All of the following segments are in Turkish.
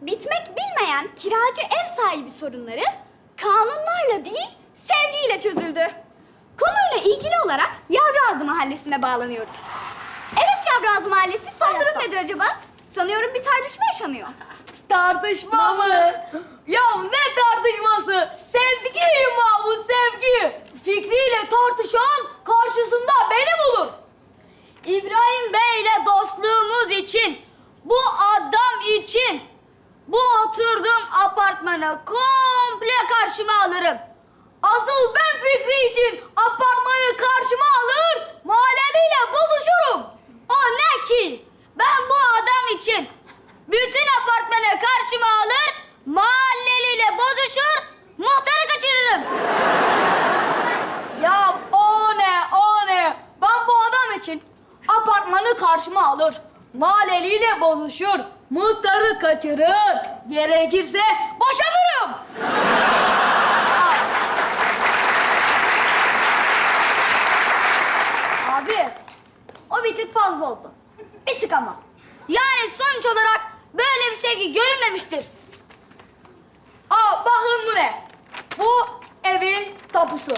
bitmek bilmeyen kiracı ev sahibi sorunları kanunlarla değil, sevgiyle çözüldü. Konuyla ilgili olarak Yavruazı Mahallesi'ne bağlanıyoruz. Evet Yavruazı Mahallesi, son durum nedir acaba? Sanıyorum bir tartışma yaşanıyor. Tartışma mı? Ya ne tartışması? Sevgi ma bu sevgi. Fikriyle tartışan karşısında beni bulur. İbrahim Bey ile dostluğumuz için, bu adam için bu oturduğum apartmanı komple karşıma alırım. Asıl ben Fikri için apartmanı karşıma alır, mahalleliyle buluşurum. O ne ki? Ben bu adam için bütün apartmanı karşıma alır, mahalleliyle bozuşur, muhtarı kaçırırım. ya o ne, o ne? Ben bu adam için apartmanı karşıma alır, mahalleliyle bozuşur, muhtarı kaçırır, gerekirse boşanırım. Abi, o bir tık fazla oldu. Bir tık ama. Yani sonuç olarak böyle bir sevgi görünmemiştir. Aa, bakın bu ne? Bu evin tapusu.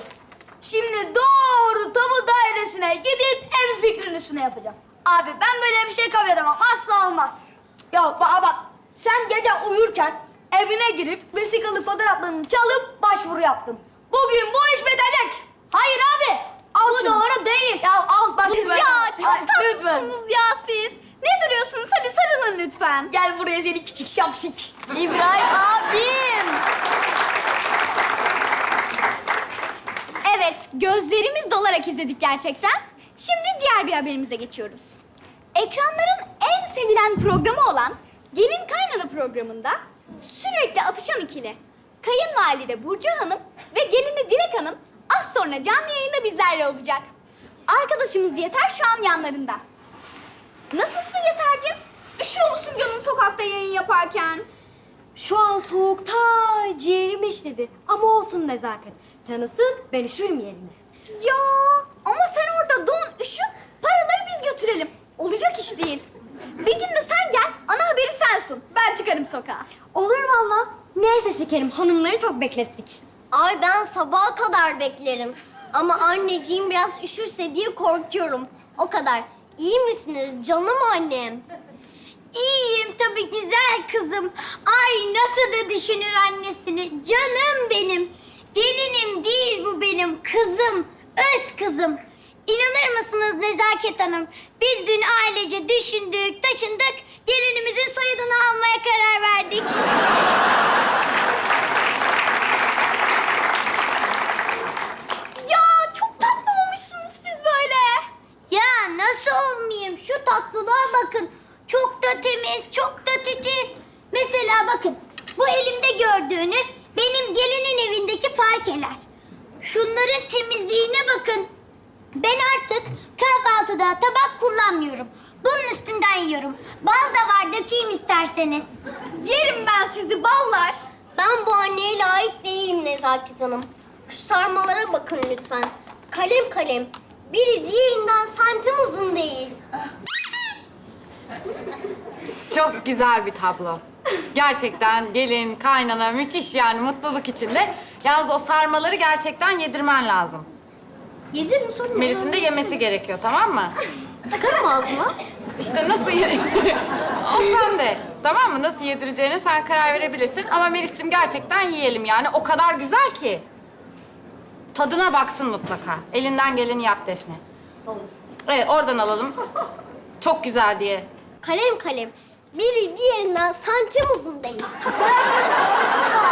Şimdi doğru tapu dairesine gidip ev fikrin üstüne yapacağım. Abi ben böyle bir şey kabul edemem. Asla olmaz. Ya bak, bak sen gece uyurken evine girip vesikalık fotoğraflarını çalıp başvuru yaptın. Bugün bu iş bitecek. Hayır abi. Al bu doğru değil. Ya al bak. Ya çok lütfen. tatlısınız ya siz. Ne duruyorsunuz? Hadi sarılın lütfen. Gel buraya seni küçük şapşik. İbrahim abim. Evet, gözlerimiz dolarak izledik gerçekten. Şimdi diğer bir haberimize geçiyoruz. Ekranların en sevilen programı olan Gelin Kaynana programında sürekli atışan ikili Kayınvalide Burcu Hanım ve gelini Dilek Hanım az sonra canlı yayında bizlerle olacak. Arkadaşımız Yeter şu an yanlarında. Nasılsın Yeter'cim? Üşüyor musun canım sokakta yayın yaparken? Şu an soğukta ciğerim işledi. Ama olsun nezaket. Sen ısın, ben üşürüm yerine. Ya ama sen orada don, üşü, paraları biz götürelim. Olacak iş değil. Bir gün de sen gel, ana haberi sen sun. Ben çıkarım sokağa. Olur valla. Neyse şekerim, hanımları çok beklettik. Ay ben sabaha kadar beklerim. Ama anneciğim biraz üşürse diye korkuyorum. O kadar. İyi misiniz canım annem? İyiyim tabii güzel kızım. Ay nasıl da düşünür annesini. Canım benim. Gelinim değil bu benim kızım. Öz kızım. İnanır mısınız Nezaket Hanım? Biz dün ailece düşündük, taşındık. Gelinimizin soyadını almaya karar verdik. Ya çok tatlı olmuşsunuz siz böyle. Ya nasıl olmayayım? Şu tatlılığa bakın. Çok da temiz, çok da titiz. Mesela bakın, bu elimde gördüğünüz benim gelinin evindeki parkeler. Şunların temizliğine bakın. Ben artık kahvaltıda tabak kullanmıyorum. Bunun üstünden yiyorum. Bal da var, dökeyim isterseniz. Yerim ben sizi ballar. Ben bu anneye layık değilim Nezaket Hanım. Şu sarmalara bakın lütfen. Kalem kalem. Biri diğerinden santim uzun değil. Çok güzel bir tablo. Gerçekten gelin, kaynana müthiş yani mutluluk içinde. Yalnız o sarmaları gerçekten yedirmen lazım. Yedirim sorun. yok. Melis'in de yemesi gerekiyor tamam mı? Tıkarım ağzına. İşte nasıl ye... o sende. Tamam mı? Nasıl yedireceğine sen karar verebilirsin. Ama Melis'ciğim gerçekten yiyelim yani. O kadar güzel ki. Tadına baksın mutlaka. Elinden geleni yap Defne. Evet oradan alalım. Çok güzel diye. Kalem kalem. Biri diğerinden santim uzun değil.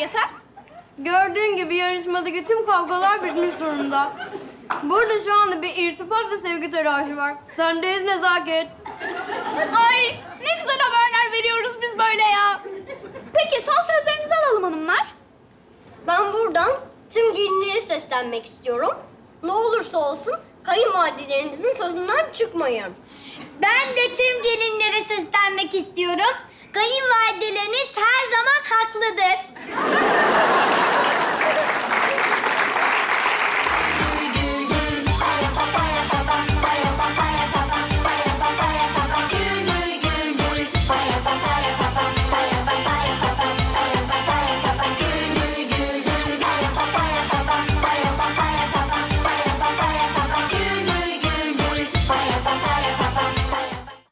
yeter? Gördüğün gibi yarışmadaki tüm kavgalar bitmiş durumda. Burada şu anda bir irtifat ve sevgi telaşı var. Sendeyiz nezaket. Ay ne güzel haberler veriyoruz biz böyle ya. Peki son sözlerinizi alalım hanımlar. Ben buradan tüm gelinlere seslenmek istiyorum. Ne olursa olsun kayınvalidelerinizin sözünden çıkmayın. Ben de tüm gelinlere seslenmek istiyorum. Kayınvalideleriniz her zaman haklıdır.